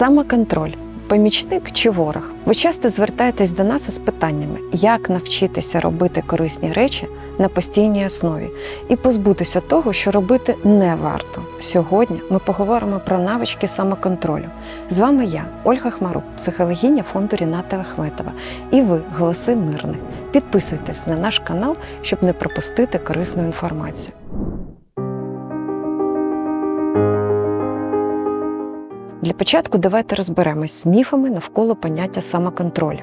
Самоконтроль. Помічник чи ворог? Ви часто звертаєтесь до нас із питаннями, як навчитися робити корисні речі на постійній основі і позбутися того, що робити не варто. Сьогодні ми поговоримо про навички самоконтролю. З вами я, Ольга Хмарук, психологиня фонду Ріната Ахметова, і ви, голоси мирних. Підписуйтесь на наш канал, щоб не пропустити корисну інформацію. Для початку давайте розберемось з міфами навколо поняття самоконтролю.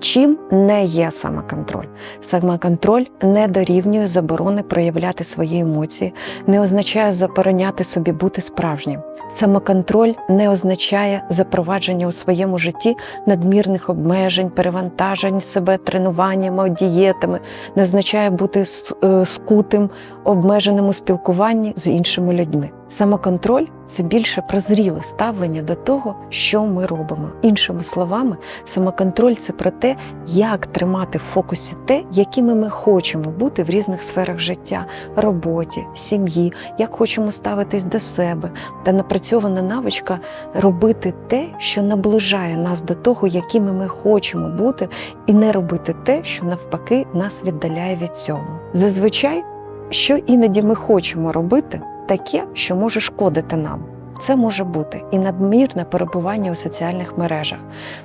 Чим не є самоконтроль? Самоконтроль не дорівнює заборони проявляти свої емоції, не означає забороняти собі бути справжнім. Самоконтроль не означає запровадження у своєму житті надмірних обмежень, перевантажень себе тренуваннями, дієтами, не означає бути е, скутим, обмеженим у спілкуванні з іншими людьми. Самоконтроль це більше прозріле ставлення до того, що ми робимо. Іншими словами, самоконтроль це про те, як тримати в фокусі те, якими ми хочемо бути в різних сферах життя, роботі, сім'ї, як хочемо ставитись до себе, та напрацьована навичка робити те, що наближає нас до того, якими ми хочемо бути, і не робити те, що навпаки нас віддаляє від цього. Зазвичай, що іноді ми хочемо робити, таке, що може шкодити нам. Це може бути і надмірне перебування у соціальних мережах,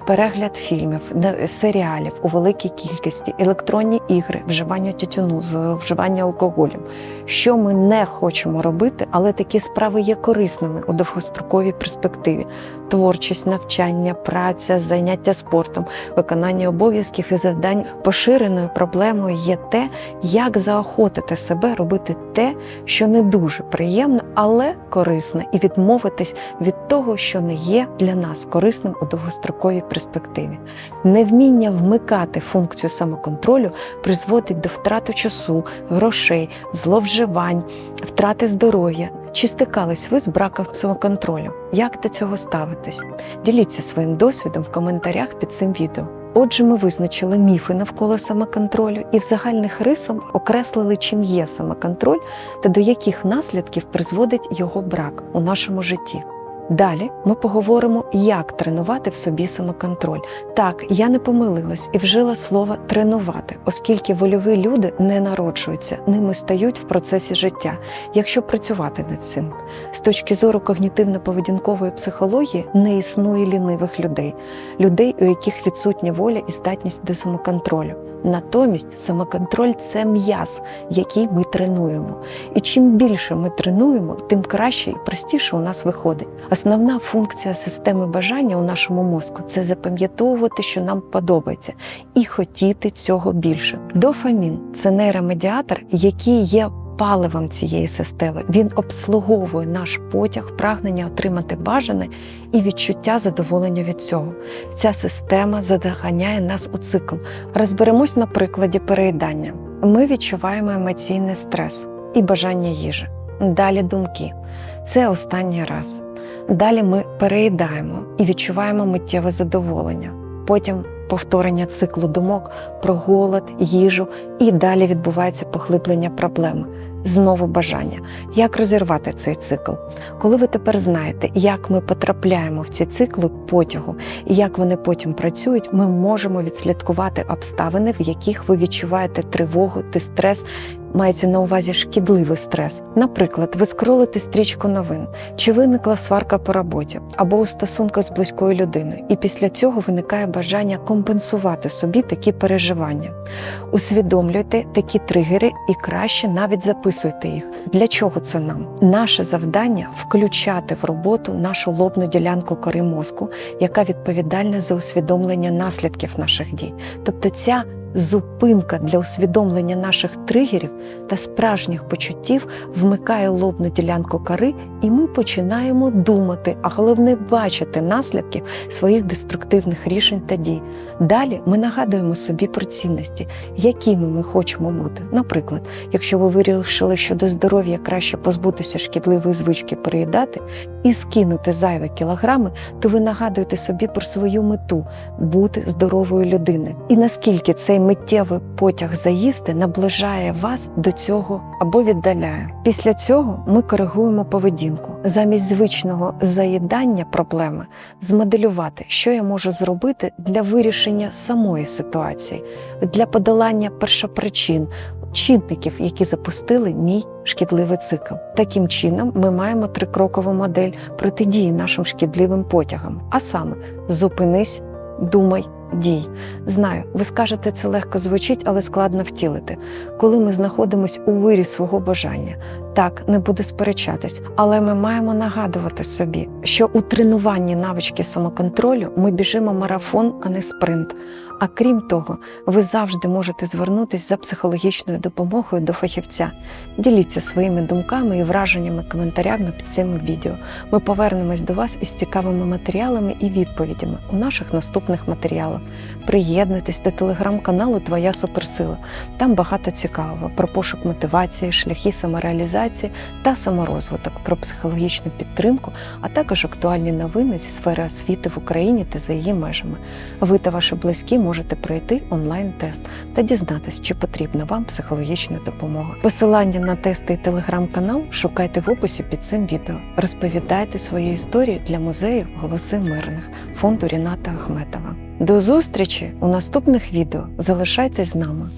перегляд фільмів, серіалів у великій кількості, електронні ігри, вживання тютюну, вживання алкоголю. Що ми не хочемо робити, але такі справи є корисними у довгостроковій перспективі: творчість, навчання, праця, заняття спортом, виконання обов'язків і завдань. Поширеною проблемою є те, як заохотити себе робити те, що не дуже приємно, але корисне, і відмовитись від того, що не є для нас корисним у довгостроковій перспективі. Невміння вмикати функцію самоконтролю призводить до втрати часу, грошей, зловживань, втрати здоров'я. Чи стикались ви з браком самоконтролю? Як до цього ставитись? Діліться своїм досвідом в коментарях під цим відео. Отже, ми визначили міфи навколо самоконтролю і в загальних рисах окреслили, чим є самоконтроль та до яких наслідків призводить його брак у нашому житті. Далі ми поговоримо, як тренувати в собі самоконтроль. Так, я не помилилась і вжила слово тренувати, оскільки вольові люди не народжуються, ними стають в процесі життя, якщо працювати над цим. З точки зору когнітивно-поведінкової психології не існує лінивих людей, людей, у яких відсутня воля і здатність до самоконтролю. Натомість самоконтроль це м'яз, який ми тренуємо. І чим більше ми тренуємо, тим краще і простіше у нас виходить. Основна функція системи бажання у нашому мозку це запам'ятовувати, що нам подобається, і хотіти цього більше. Дофамін це нейромедіатор, який є паливом цієї системи. Він обслуговує наш потяг, прагнення отримати бажане і відчуття задоволення від цього. Ця система заганяє нас у цикл. Розберемось на прикладі переїдання. Ми відчуваємо емоційний стрес і бажання їжі. Далі думки. Це останній раз. Далі ми переїдаємо і відчуваємо миттєве задоволення. Потім повторення циклу думок про голод, їжу, і далі відбувається поглиблення проблеми. Знову бажання. Як розірвати цей цикл? Коли ви тепер знаєте, як ми потрапляємо в ці цикли потягу і як вони потім працюють, ми можемо відслідкувати обставини, в яких ви відчуваєте тривогу, ти стрес. Мається на увазі шкідливий стрес. Наприклад, ви скролите стрічку новин, чи виникла сварка по роботі або у стосунках з близькою людиною, і після цього виникає бажання компенсувати собі такі переживання. Усвідомлюйте такі тригери і краще навіть записуйте їх. Для чого це нам? Наше завдання включати в роботу нашу лобну ділянку кори мозку, яка відповідальна за усвідомлення наслідків наших дій. Тобто ця зупинка для усвідомлення наших тригерів та справжніх почуттів вмикає лобну ділянку кори, і ми починаємо думати, а головне бачити наслідки своїх деструктивних рішень та дій. Далі ми нагадуємо собі про цінності, якими ми хочемо бути. Наприклад, якщо ви вирішили, що до здоров'я краще позбутися шкідливої звички переїдати і скинути зайві кілограми, то ви нагадуєте собі про свою мету бути здоровою людиною. І наскільки цей миттєвий потяг заїзди наближає вас до цього або віддаляє. Після цього ми коригуємо поведінку. Замість звичного заїдання проблеми змоделювати, що я можу зробити для вирішення самої ситуації, для подолання першопричин, чинників, які запустили мій шкідливий цикл. Таким чином, ми маємо трикрокову модель протидії нашим шкідливим потягам, а саме зупинись, думай. Дій. Знаю, ви скажете, це легко звучить, але складно втілити. Коли ми знаходимось у вирі свого бажання, так не буде сперечатись, але ми маємо нагадувати собі, що у тренуванні навички самоконтролю ми біжимо марафон, а не спринт. А крім того, ви завжди можете звернутися за психологічною допомогою до фахівця. Діліться своїми думками і враженнями коментарями під цим відео. Ми повернемось до вас із цікавими матеріалами і відповідями у наших наступних матеріалах. Приєднуйтесь до телеграм-каналу Твоя суперсила. Там багато цікавого про пошук мотивації, шляхи самореалізації та саморозвиток, про психологічну підтримку, а також актуальні новини зі сфери освіти в Україні та за її межами. Ви та ваші близькі можете пройти онлайн-тест та дізнатись, чи потрібна вам психологічна допомога. Посилання на тести і телеграм-канал шукайте в описі під цим відео. Розповідайте свої історії для музею Голоси мирних фонду Ріната Ахметова. До зустрічі у наступних відео. Залишайтесь з нами.